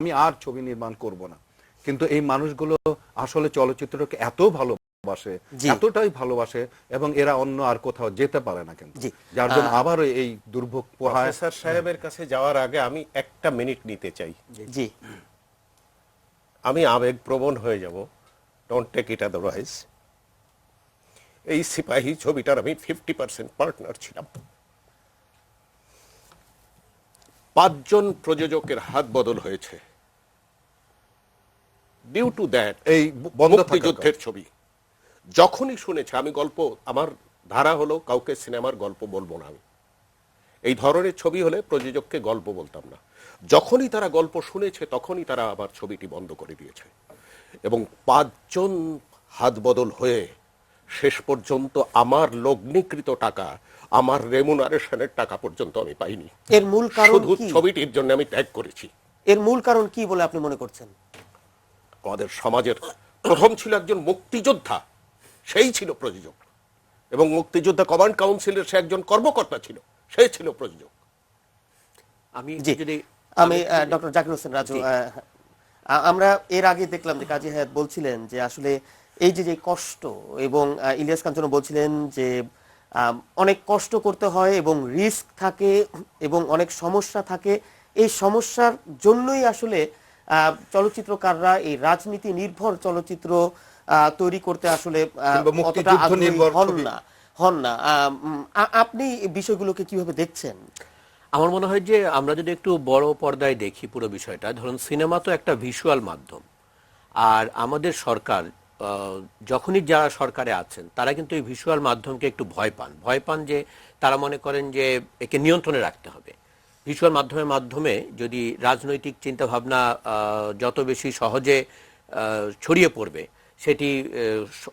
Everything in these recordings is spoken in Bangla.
আমি আর ছবি নির্মাণ করব না। কিন্তু এই মানুষগুলো আসলে চলচ্চিত্রকে এত ভালোবাসে জি। এতটাই ভালোবাসে এবং এরা অন্য আর কোথাও যেতে পারে না কিন্তু। যার জন্য আবারও এই দুর্ভোগ পোহায়। প্রফেসর সাহেবের কাছে যাওয়ার আগে আমি একটা মিনিট নিতে চাই। জি। আমি আবেগ প্রবণ হয়ে যাব। ডোন্ট টেক ইট আদারওয়াইজ এই সিপাহী ছবিটার আমি ফিফটি পার্সেন্ট পার্টনার ছিলাম। পাঁচজন প্রযোজকের হাত বদল হয়েছে। ডিউ টু দ্যাট এই মুক্তিযুদ্ধের ছবি। যখনই শুনেছে আমি গল্প আমার ধারা হলো কাউকে সিনেমার গল্প বলব না আমি। এই ধরনের ছবি হলে প্রযোজককে গল্প বলতাম না। যখনই তারা গল্প শুনেছে তখনই তারা আমার ছবিটি বন্ধ করে দিয়েছে। এবং পাঁচজন হাত বদল হয়ে শেষ পর্যন্ত আমার লগ্নিকৃত টাকা আমার রেমুনারেশনের টাকা পর্যন্ত আমি পাইনি। এর মূল কারণ শুধু ছবিটির জন্য আমি ত্যাগ করেছি। এর মূল কারণ কি বলে আপনি মনে করছেন? আমাদের সমাজের প্রথম ছিল একজন মুক্তিযোদ্ধা সেই ছিল প্রযোজক। এবং মুক্তিযোদ্ধা কমান্ড কাউন্সিলের সে একজন কর্মকর্তা ছিল সে ছিল প্রযোজক। আমি যদি আমি ডক্টর জাকির হোসেন রাজু আহ, আমরা এর আগে দেখলাম যে কাজী হায়াত বলছিলেন যে আসলে এই যে যে কষ্ট এবং ইলিয়াস কাঞ্চন বলছিলেন যে অনেক কষ্ট করতে হয় এবং রিস্ক থাকে এবং অনেক সমস্যা থাকে। এই সমস্যার জন্যই আসলে আহ, চলচ্চিত্রকাররা এই রাজনীতি নির্ভর চলচ্চিত্র আহ, তৈরি করতে আসলে অতটা হন না হন না। আপনি বিষয়গুলোকে কীভাবে দেখছেন? আমার মনে হয় যে আমরা যদি একটু বড় পর্দায় দেখি পুরো বিষয়টা ধরুন সিনেমা তো একটা ভিজুয়াল মাধ্যম। আর আমাদের সরকার আহ, যখনই যারা সরকারে আছেন তারা কিন্তু এই ভিজুয়াল মাধ্যমকে একটু ভয় পান। ভয় পান যে তারা মনে করেন যে একে নিয়ন্ত্রণে রাখতে হবে। ভিজুয়াল মাধ্যমের মাধ্যমে যদি রাজনৈতিক চিন্তাভাবনা যত বেশি সহজে ছড়িয়ে পড়বে সেটি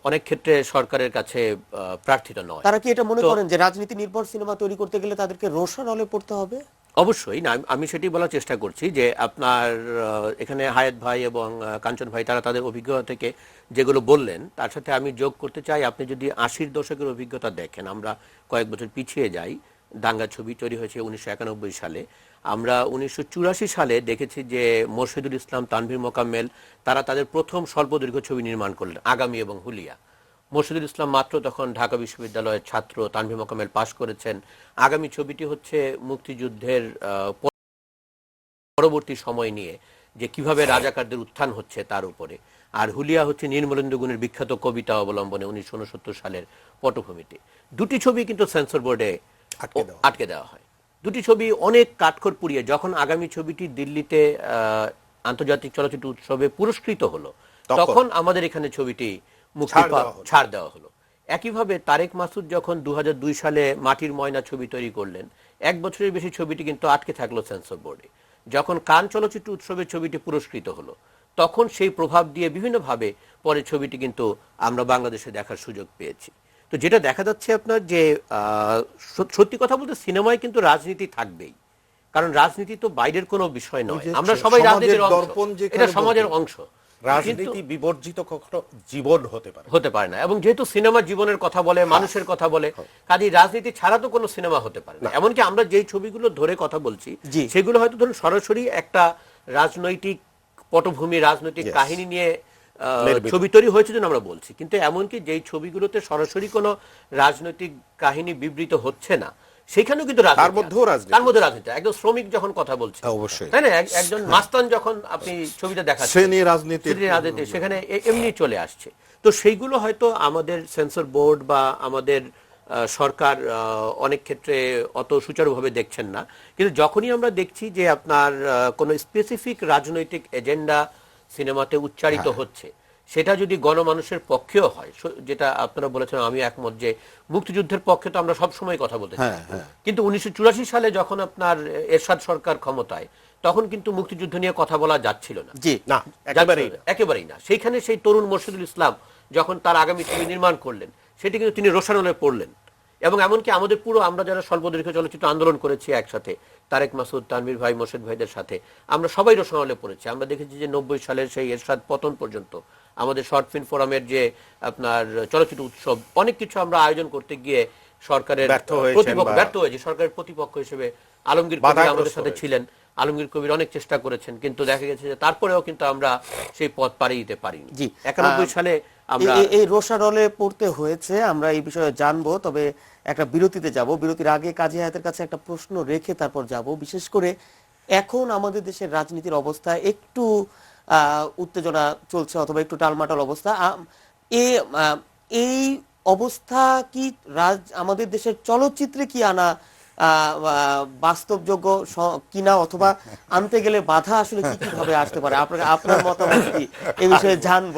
অনেক ক্ষেত্রে সরকারের কাছে প্রার্থিত নয়। তারা কি এটা মনে করেন যে রাজনীতি নির্ভর সিনেমা তৈরি করতে গেলে তাদেরকে রোশন হলে পড়তে হবে? অবশ্যই। না আমি- আমি সেটি বলার চেষ্টা করছি যে আপনার এখানে হায়াত ভাই এবং কাঞ্চন ভাই তারা তাদের অভিজ্ঞতা থেকে যেগুলো বললেন তার সাথে আমি যোগ করতে চাই। আপনি যদি আশির দশকের অভিজ্ঞতা দেখেন আমরা কয়েক বছর পিছিয়ে যাই দাঙ্গা ছবি তৈরি হয়েছে উনিশশো একানব্বই সালে। আমরা উনিশশো চুরাশি সালে দেখেছি যে মোর্শেদুল ইসলাম, তানভীর মোকাম্মেল, তারা তাদের প্রথম স্বল্পদৈর্ঘ্য ছবি নির্মাণ করলেন, আগামী এবং হুলিয়া। মোর্শেদুল ইসলাম মাত্র তখন ঢাকা বিশ্ববিদ্যালয়ের ছাত্র, তানভীর মোকামেল পাশ করেছেন। আগামী ছবিটি হচ্ছে মুক্তিযুদ্ধের পরবর্তী সময় নিয়ে, যে কীভাবে রাজাকারদের উত্থান হচ্ছে তার উপরে। আর হুলিয়া হচ্ছে নির্মলেন্দু গুণের বিখ্যাত কবিতা অবলম্বনে উনিশশো উনসত্তর সালের পটভূমিতে। দুটি ছবি কিন্তু সেন্সর বোর্ডে আটকে দেওয়া। হয় দুটি ছবি অনেক কাঠখড় পুড়িয়ে যখন আগামী ছবিটি দিল্লিতে আন্তর্জাতিক চলচ্চিত্র উৎসবে পুরস্কৃত হলো তখন- আমাদের এখানে ছবিটি মুক্তি ছাড় দেওয়া হলো। ছাড় দেওয়া হলো একইভাবে তারেক মাসুদ যখন দু সালে মাটির ময়না ছবি তৈরি করলেন এক বছরের বেশি ছবিটি কিন্তু আটকে থাকল সেন্সর বোর্ডে যখন কান চলচ্চিত্র উৎসবে ছবিটি পুরস্কৃত হলো তখন সেই প্রভাব দিয়ে বিভিন্নভাবে পরে ছবিটি কিন্তু আমরা বাংলাদেশে দেখার সুযোগ পেয়েছি তো যেটা দেখা যাচ্ছে আপনার যে সত্যি কথা বলতে সিনেমায় কিন্তু রাজনীতি থাকবেই। কারণ রাজনীতি তো বাইরের কোনো বিষয় নয়। আমরা সবাই রাজনীতির এটা সমাজের অংশ। রাজনীতি বিবর্জিত কখনো জীবন হতে পারে হতে পারে না। এবং যেহেতু সিনেমা জীবনের কথা বলে মানুষের কথা বলে কাজে রাজনীতি ছাড়া তো কোনো সিনেমা হতে পারে না। এমনকি আমরা যেই ছবিগুলো ধরে কথা বলছি জি। সেগুলো হয়তো ধরুন সরাসরি একটা রাজনৈতিক পটভূমি রাজনৈতিক কাহিনী নিয়ে। ছবি তৈরি হয়েছে জন্য আমরা বলছি। কিন্তু এমনকি যেই ছবিগুলোতে সরাসরি কোনো রাজনৈতিক কাহিনী বিবৃত হচ্ছে না সেখানেও কিন্তু রাজনীতি তার মধ্যেও রাজনীতি তার মধ্যে রাজনীতি। একজন শ্রমিক যখন কথা বলছে হ্যাঁ, অবশ্যই। তাই না? একজন মাস্তান যখন আপনি ছবিটা দেখাচ্ছেন শ্রেণি রাজনীতির শ্রেণি রাজনীতি সেখানে এমনি চলে আসছে। তো সেইগুলো হয়তো আমাদের সেন্সর বোর্ড বা আমাদের সরকার অনেক ক্ষেত্রে অত সুচারুভাবে দেখছেন না। কিন্তু যখনই আমরা দেখছি যে আপনার কোনো স্পেসিফিক রাজনৈতিক এজেন্ডা সিনেমাতে উচ্চারিত হচ্ছে। সেটা যদি গণমানুষের পক্ষেও হয় যেটা আপনারা বলেছেন আমি একমত যে মুক্তিযুদ্ধের পক্ষে তো আমরা সবসময় কথা বলতে। হ্যাঁ, হ্যাঁ। কিন্তু উনিশশো চুরাশি সালে যখন আপনার এরশাদ সরকার ক্ষমতায় তখন কিন্তু মুক্তিযুদ্ধ নিয়ে কথা বলা যাচ্ছিল না। জি না একেবারেই না। সেইখানে সেই তরুণ মরশুদুল ইসলাম যখন তার আগামী ছবি নির্মাণ করলেন সেটি কিন্তু তিনি রোশানলে পড়লেন। এবং এমনকি আমাদের পুরো আমরা যারা স্বল্পদৈর্ঘ্য চলচ্চিত্র আন্দোলন করেছি একসাথে তারেক মাসুদ তানভীর ভাই মোর্শেদ ভাইদের সাথে আমরা সবাই রোশানলে পড়েছি। আমরা দেখেছি যে নব্বই সালের সেই এরশাদ পতন পর্যন্ত আমাদের শর্ট ফিল্ম ফোরামের যে আপনার চলচ্চিত্র উৎসব অনেক কিছু আমরা আয়োজন করতে গিয়ে সরকারের ব্যর্থ হয়েছে। সরকারের প্রতিপক্ষ হিসেবে আলমগীর আমাদের সাথে ছিলেন। আলমগীর কবির অনেক চেষ্টা করেছেন কিন্তু দেখা গেছে যে তারপরেও কিন্তু আমরা সেই পথ পাড়ি দিতে পারিনি। জি। একানব্বই সালে আমরা এই- এই পড়তে হয়েছে আমরা এই বিষয়ে জানব তবে একটা বিরতিতে যাব। বিরতির আগে কাজী হায়াতের কাছে একটা প্রশ্ন রেখে তারপর যাব। বিশেষ করে এখন আমাদের দেশের রাজনীতির অবস্থা একটু আহ, উত্তেজনা চলছে অথবা একটু টালমাটাল অবস্থা। এই অবস্থা কি রাজ আমাদের দেশের চলচ্চিত্রে কি আনা বাস্তবযোগ্য কিনা অথবা আনতে গেলে বাধা আসলে কি কি ভাবে আসতে পারে? আপনাকে আপনার মতামত কি? এই বিষয়ে জানব।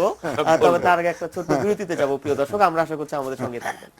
তবে তার আগে একটা ছোট্ট বিরতিতে যাব, প্রিয় দর্শক। আমরা আশা করছি আমাদের সঙ্গে থাকবেন।